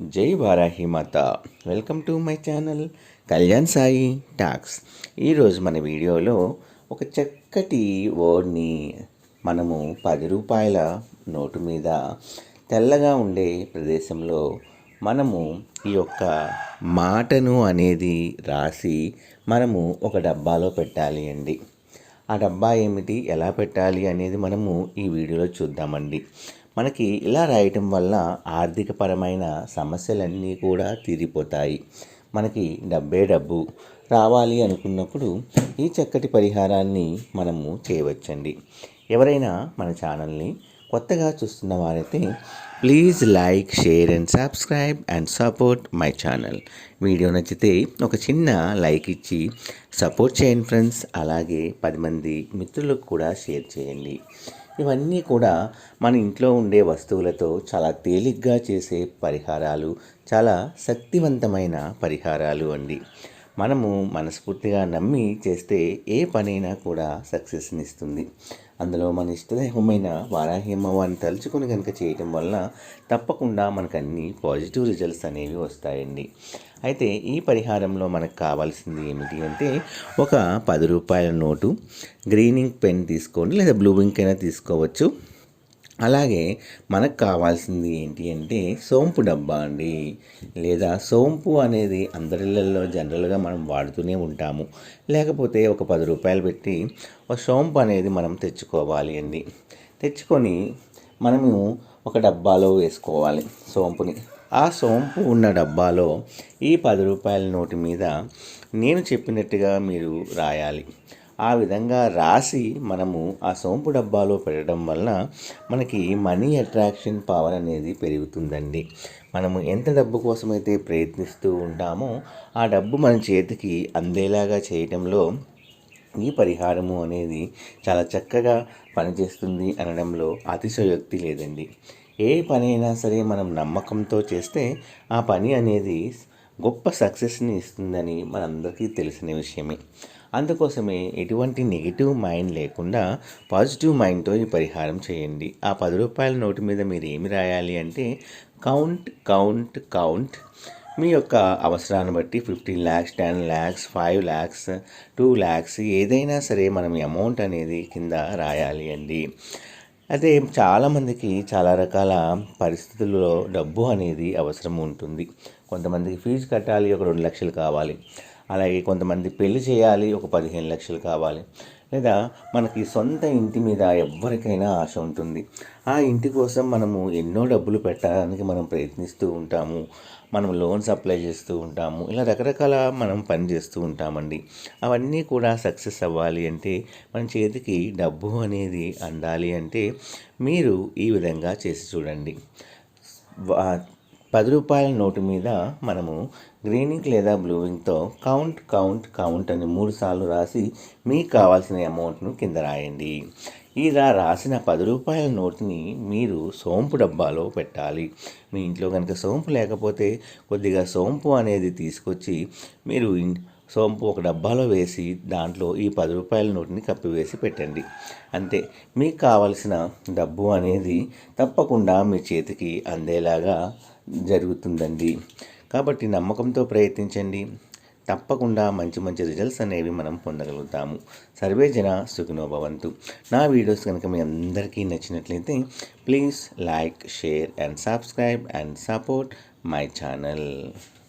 జై వారాహి మాత. Welcome to my channel Kalyan Sai talks. ఈరోజు మన వీడియోలో ఒక చక్కటి వర్డ్ని మనము పది రూపాయల నోటు మీద తెల్లగా ఉండే ప్రదేశంలో మనము ఈ యొక్క మాటను అనేది రాసి మనము ఒక డబ్బాలో పెట్టాలి అండి. ఆ డబ్బా ఏమిటి? ఎలా పెట్టాలి అనేది మనము ఈ వీడియోలో చూద్దామండి. మనకి ఇలా రాయటం వల్ల ఆర్థికపరమైన సమస్యలన్నీ కూడా తీరిపోతాయి. మనకి డబ్బే డబ్బు రావాలి అనుకున్నప్పుడు ఈ చక్కటి పరిహారాన్ని మనము చేయవచ్చండి. ఎవరైనా మన ఛానల్ని కొత్తగా చూస్తున్న వారైతే please like share and subscribe and support my channel video నచ్చితే ఒక చిన్న లైక్ ఇచ్చి సపోర్ట్ చేయండి ఫ్రెండ్స్ అలాగే పది మంది మిత్రులకు కూడా షేర్ చేయండి. ఇవన్నీ కూడా మన ఇంట్లో ఉండే వస్తువులతో చాలా తేలిగ్గా చేసే పరిహారాలు చాలా శక్తివంతమైన పరిహారాలు అండి. మనము మనస్ఫూర్తిగా నమ్మి చేస్తే ఏ పనైనా కూడా సక్సెస్ని ఇస్తుంది అందులో మన ఇష్టదైవమైన వారాహి అమ్మవారిని తలుచుకొని కనుక చేయటం వల్ల తప్పకుండా మనకు అన్ని పాజిటివ్ రిజల్ట్స్ అనేవి వస్తాయండి. అయితే ఈ పరిహారంలో మనకు కావాల్సింది ఏమిటి అంటే ఒక పది రూపాయల నోటు గ్రీనింగ్ పెన్ తీసుకోండి లేదా బ్లూ ఇంక్ అయినా తీసుకోవచ్చు. అలాగే మనకు కావాల్సింది ఏంటి అంటే సోంపు డబ్బా అండి. లేదా సోంపు అనేది అందరిళ్ళల్లో జనరల్గా మనం వాడుతూనే ఉంటాము. లేకపోతే ఒక పది రూపాయలు పెట్టి ఒక సోంపు అనేది మనం తెచ్చుకోవాలి అండి. తెచ్చుకొని మనము ఒక డబ్బాలో వేసుకోవాలి సోంపుని. ఆ సోంపు ఉన్న డబ్బాలో ఈ పది రూపాయల నోటు మీద నేను చెప్పినట్టుగా మీరు రాయాలి. ఆ విధంగా రాసి మనము ఆ సోంపు డబ్బాలో పెట్టడం వలన మనకి మనీ అట్రాక్షన్ పవర్ అనేది పెరుగుతుందండి. మనము ఎంత డబ్బు కోసమైతే ప్రయత్నిస్తూ ఉంటామో ఆ డబ్బు మన చేతికి అందేలాగా చేయటంలో ఈ పరిహారము అనేది చాలా చక్కగా పనిచేస్తుంది అనడంలో అతిశయోక్తి లేదండి. ఏ పని అయినా సరే మనం నమ్మకంతో చేస్తే ఆ పని అనేది గొప్ప సక్సెస్ని ఇస్తుందని మనందరికీ తెలిసిన విషయమే. అందుకోసమే ఎటువంటి నెగిటివ్ మైండ్ లేకుండా పాజిటివ్ మైండ్తో ఈ పరిహారం చేయండి. ఆ పది రూపాయల నోటు మీద మీరు ఏమి రాయాలి అంటే కౌంట్ కౌంట్ కౌంట్ మీ యొక్క అవసరాన్ని బట్టి fifteen lakhs ten lakhs five lakhs two lakhs ఏదైనా సరే మనం అమౌంట్ అనేది కింద రాయాలి అండి. అయితే చాలామందికి చాలా రకాల పరిస్థితుల్లో డబ్బు అనేది అవసరం ఉంటుంది. కొంతమందికి ఫీజు కట్టాలి ఒక రెండు లక్షలు కావాలి. అలాగే కొంతమంది పెళ్ళి చేయాలి ఒక పదిహేను లక్షలు కావాలి. లేదా మనకి సొంత ఇంటి మీద ఎవరికైనా ఆశ ఉంటుంది. ఆ ఇంటి కోసం మనము ఎన్నో డబ్బులు పెట్టడానికి మనం ప్రయత్నిస్తూ ఉంటాము. మనం లోన్స్ అప్లై చేస్తూ ఉంటాము. ఇలా రకరకాల మనం పని చేస్తూ ఉంటామండి. అవన్నీ కూడా సక్సెస్ అవ్వాలి అంటే మన చేతికి డబ్బు అనేది అందాలి అంటే మీరు ఈ విధంగా చేసి చూడండి. పది రూపాయల నోటు మీద మనము గ్రీనింగ్ లేదా బ్లూవింగ్తో కౌంట్ కౌంట్ కౌంట్ అని మూడు సార్లు రాసి మీకు కావాల్సిన అమౌంట్ను కింద రాయండి. ఇలా రాసిన పది రూపాయల నోటుని మీరు సోంపు డబ్బాలో పెట్టాలి. మీ ఇంట్లో కనుక సోంపు లేకపోతే కొద్దిగా సోంపు అనేది తీసుకొచ్చి మీరు సోంపు ఒక డబ్బాలో వేసి దాంట్లో ఈ పది రూపాయల నోటుని కప్పివేసి పెట్టండి. అంతే. మీకు కావలసిన డబ్బు అనేది తప్పకుండా మీ చేతికి అందేలాగా జరుగుతుందండి. కాబట్టి నమ్మకంతో ప్రయత్నించండి. తప్పకుండా మంచి మంచి రిజల్ట్స్ అనేవి మనం పొందగలుగుతాము. సర్వే జన సుఖినోభవంతు నా వీడియోస్ కనుక మీ అందరికీ నచ్చినట్లయితే please like share and subscribe and support my channel